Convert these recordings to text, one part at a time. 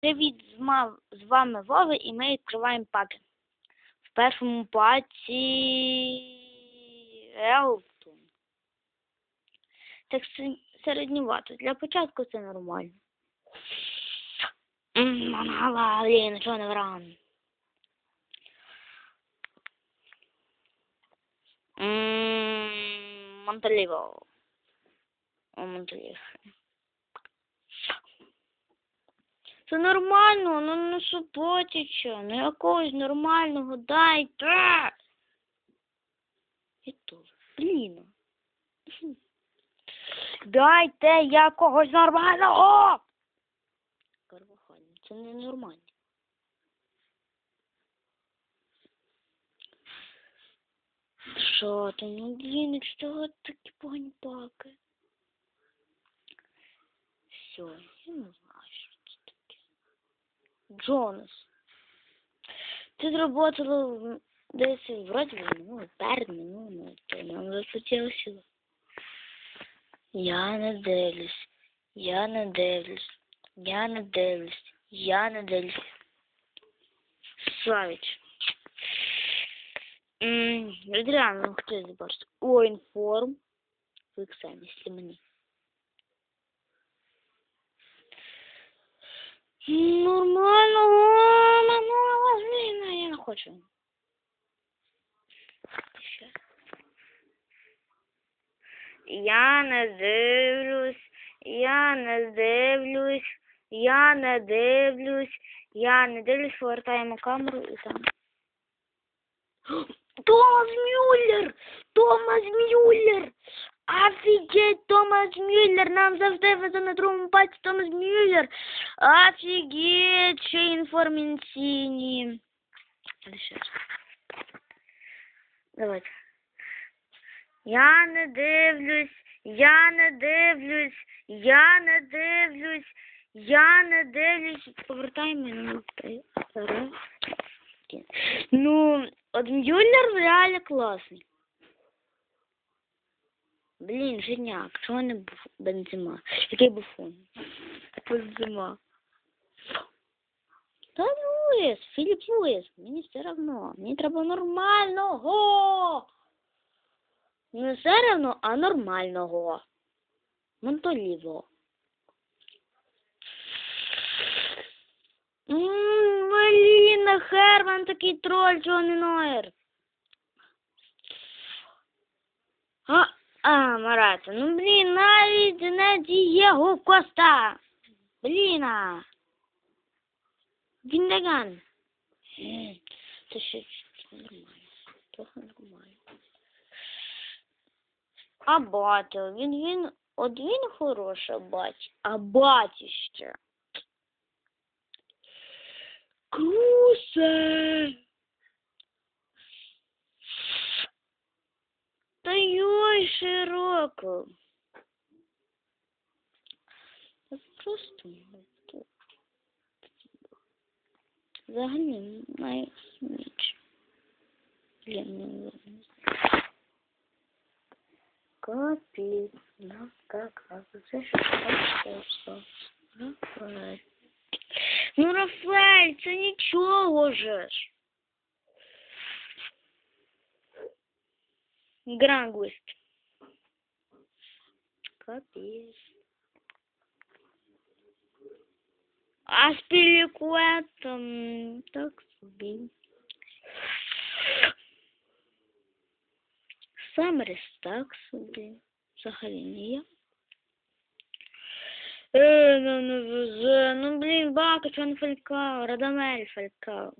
Привіт, з, вами Вова і ми відкриваємо паки. В першому паці Елтон. Так се- середньовато. Для початку це нормально. Мангала, але нічого не вран. Монталіво. Монталіво. Це нормально, ну не суботіча, ну якогось нормального дайте. І то, блін. Дайте якогось нормального. Карвахальний, це не нормально. Що ти, ну блін, що такі погані паки? Все, я не знаю. Джонас. Ти зработала в- десь вроді ну, перед минулому, то нам захотілося. Я не дивлюсь, я не дивлюсь, я не дивлюсь, я не дивлюсь. Славич. М, Реально, ну хто забачить? О, інформ. Ви самі, мені. Нормально, блін, я не хочу. Я не дивлюсь, я не дивлюсь, я не дивлюсь, я не дивлюсь, повертаємо камеру і там. Томас Мюллер! Томас Мюллер! Офігеть, Томас Мюллер! Нам завжди везе на другому пальці Томас Мюллер! Офігеть, ще інформаційні. Давайте. Я не дивлюсь, я не дивлюсь, я не дивлюсь, я не дивлюсь. Повертаємо на. Ну, от Мюллер реально класний. Блін, жиняк, чого не був бензима? Який буфон? Бензима. Та Луїс, Філіп Луїс, мені все одно. Мені треба нормального. Не все одно, а нормального. Монтоліво. Ммм, Херман такий троль, Джонні Нойер. А, а, Марата, ну блін, навіть не Дієго Коста. Блін. а. Гіндаган. Це ще нормально. Трохи нормально. А батя, він, він, от він хороший бать, а батіще. Крусе. Та йой широко. Це просто ну, то- взагалі має сміч. Блін, не знаю. Капець, ну как, це що просто. Рафаель. Ну, Рафаель, це нічого же ж. Грангвист. Капець. А з пілікуетом так собі. Самріс так собі. Взагалі не я. Е, ну не везе. Ну блін, бака, чого не фалькав, Радамель фалькав.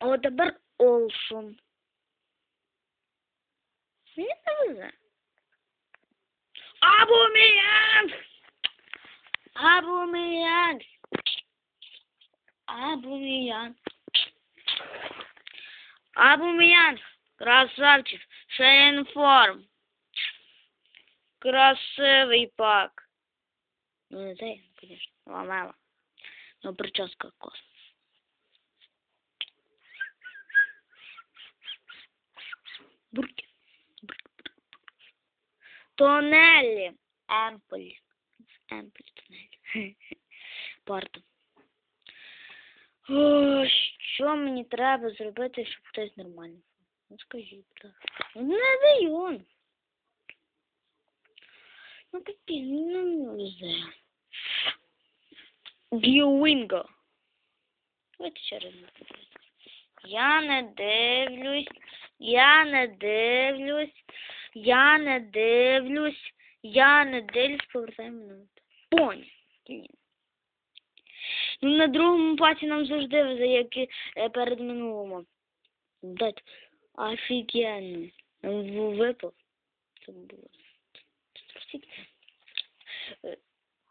О, тепер Олшун. Везе. Абуміянг! Абуміянг! Абуміянг! Абуміянг! Красавчик! Шейнформ! Красивий пак. Ну, не те, конечно, ламела. Но прическа класна. Бурки. Тонелі. Емполь. Емплі Парта. О, що мені треба зробити, щоб хтось нормально? Ну скажіть. Ну не даю. Ну какие, ну не знаю. Гіуінго. Давайте ще раз. Я не дивлюсь, я не дивлюсь, я не дивлюсь, я не дивлюсь, повертаємо на Поні. Ну, на другому паті нам завжди везе, як і перед минулому. Дать офігенно. Нам випав. Це було.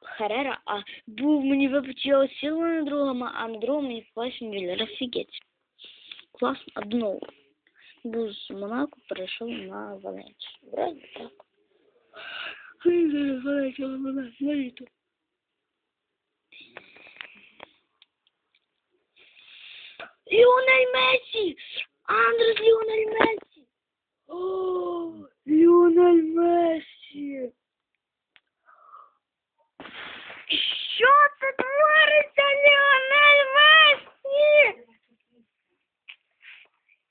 Харера, а був мені його сіло на другому, а на другому мені попався Мюллер. Офігеть. Класно, одного. Був з Монако, перейшов на Валенцію. Вроді так. Валенція, літо. Ліонель Месі! Андрес Ліонель Мессі! О, Ліонель Мессі! Що це твориться, Ліонель Мессі?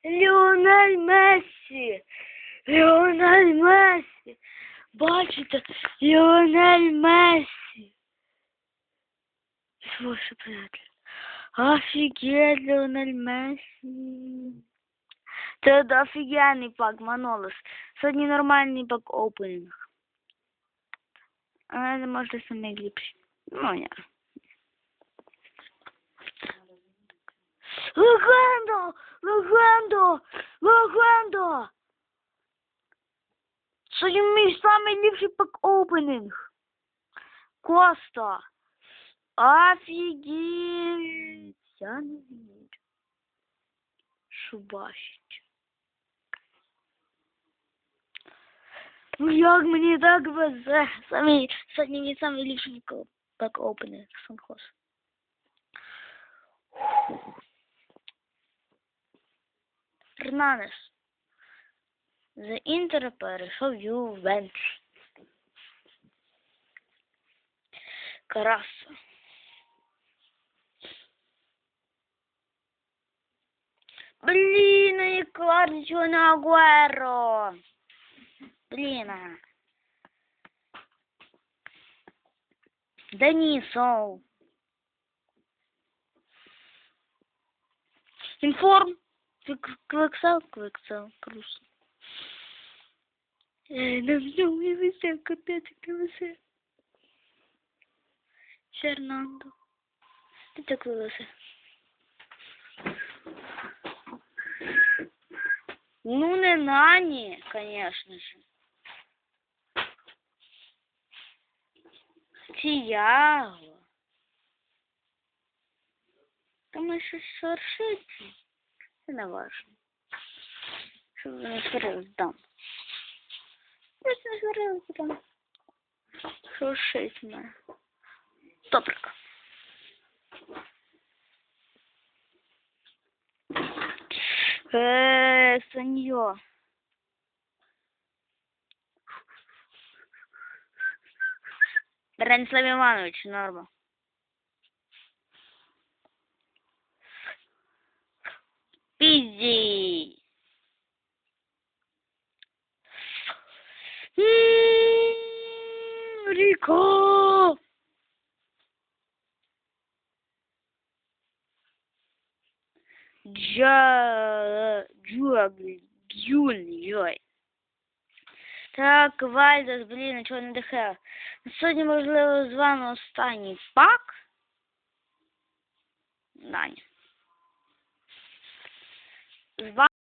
Ліонель Мессі! Ліонель Мессі! Бачите, Ліонель Мессі! Слушай, приятель. Офигеть, Леонель Месси. Це офігенний пак, Манолос. Сьогодні нормальний пак опенінг. Але може самий ліпший. Ну, я. Легенда! Легенда! Легенда! Сьогодні мій самий ліпший пак опенінг. Коста. Офігеть! Я не вірю. Шубашить. Ну як мені так везе? Самі, сьогодні мій самий ліпший пак опенинг Санхоз. Фернандес. За Інтер перейшов Ювентус. Караса. Блин, они кладут на Агуэро. Блин. а. Денисов. Информ. Квик- Квиксел, квиксел, грустно. Э, На всем и везде, капец, как везде. Фернандо. Ты так вылазы. Ну, не Нані, конечно же. Тіаго. Там ще шаршиться. Це не важно. Щоб ви не сварились, дам. Я ж не говорила потім. Що шесть має. Топрик. Эээ, санье. Бронислав Иванович, норма. Пиздец. Джа... Так, Гюль, Так, Вальдес, нічого не дихає. Сьогодні, можливо, з вами останній пак. Даня. З